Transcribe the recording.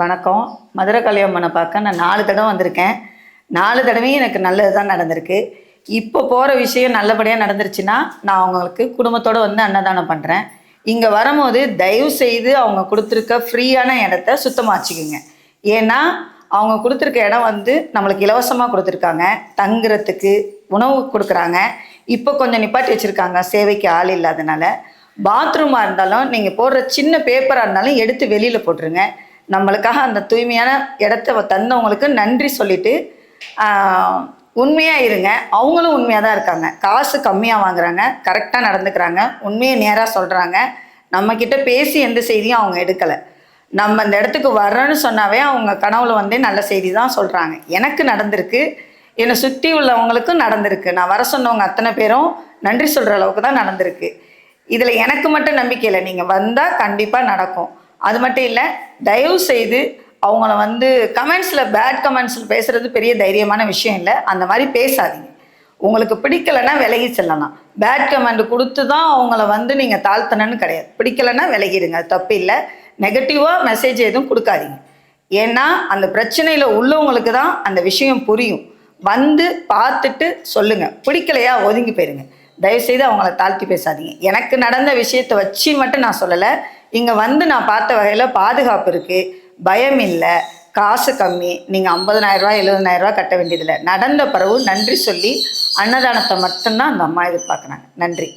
வணக்கம். மதுரை கல்யாணம் பார்க்க நான் நாலு தடவை வந்திருக்கேன். நாலு தடவையும் எனக்கு நல்லது தான் நடந்திருக்கு. இப்போ போகிற விஷயம் நல்லபடியாக நடந்துருச்சுன்னா நான் அவங்களுக்கு குடும்பத்தோடு வந்து அன்னதானம் பண்ணுறேன் இங்கே வரும்போது தயவு செய்து அவங்க கொடுத்துருக்க ஃப்ரீயான இடத்த சுத்தமாக வச்சுக்கோங்க. ஏன்னா அவங்க கொடுத்துருக்க இடம் வந்து நம்மளுக்கு இலவசமாக கொடுத்துருக்காங்க. தங்குறதுக்கு உணவு கொடுக்குறாங்க. இப்போ கொஞ்சம் நிப்பாட்டி வச்சுருக்காங்க. சேவைக்கு ஆள் இல்லாதனால. பாத்ரூமாக இருந்தாலும் நீங்கள் போடுற சின்ன பேப்பராக இருந்தாலும் எடுத்து வெளியில் போட்டுருங்க. நம்மளுக்காக அந்த தூய்மையான இடத்த தந்தவங்களுக்கு நன்றி சொல்லிட்டு உண்மையாக இருங்க. அவங்களும் உண்மையாக தான் இருக்காங்க. காசு கம்மியாக வாங்குறாங்க. கரெக்டாக நடந்துக்கிறாங்க. உண்மையை நேராக சொல்கிறாங்க நம்மக்கிட்ட பேசி எந்த செய்தியும் அவங்க எடுக்கலை. நம்ம இந்த இடத்துக்கு வர்றோன்னு சொன்னாவே அவங்க கனவுல வந்து நல்ல செய்தி தான் சொல்கிறாங்க எனக்கு நடந்திருக்கு. என்னை சுற்றி உள்ளவங்களுக்கும் நடந்திருக்கு. நான் வர சொன்னவங்க அத்தனை பேரும் நன்றி சொல்கிற அளவுக்கு தான் நடந்திருக்கு. இதில் எனக்கு மட்டும் நம்பிக்கை இல்லை. நீங்கள் வந்தால் கண்டிப்பாக நடக்கும். அது மட்டும் இல்லை தயவு செய்து அவங்கள வந்து கமெண்ட்ஸில் பேட் கமெண்ட்ஸில் பேசுகிறது பெரிய தைரியமான விஷயம் இல்லை. அந்த மாதிரி பேசாதீங்க. உங்களுக்கு பிடிக்கலைன்னா விலகி செல்லலாம். பேட் கமெண்ட் கொடுத்து தான் அவங்கள வந்து நீங்கள் தாழ்த்தணும்னு கிடையாது. பிடிக்கலைன்னா விலகிடுங்க. தப்பு இல்லை. நெகட்டிவாக மெசேஜ் எதுவும் கொடுக்காதீங்க. ஏன்னா அந்த பிரச்சனையில் உள்ளவங்களுக்கு தான் அந்த விஷயம் புரியும். வந்து பார்த்துட்டு சொல்லுங்கள் பிடிக்கலையா ஒதுங்கி போயிருங்க. தயவுசெய்து அவங்கள தாழ்த்தி பேசாதீங்க. எனக்கு நடந்த விஷயத்தை வச்சு மட்டும் நான் சொல்லலை. இங்கே வந்து நான் பார்த்த வகையில் பாதுகாப்பு இருக்குது பயம் இல்லை. காசு கம்மி. நீங்கள் ஐம்பதனாயிரரூவா எழுபதனாயிரரூவா கட்ட வேண்டியதில்லை. நடந்த பிறகு நன்றி சொல்லி அன்னதானத்தை மட்டும்தான் அந்த அம்மா எதிர்பார்க்குறாங்க. நன்றி.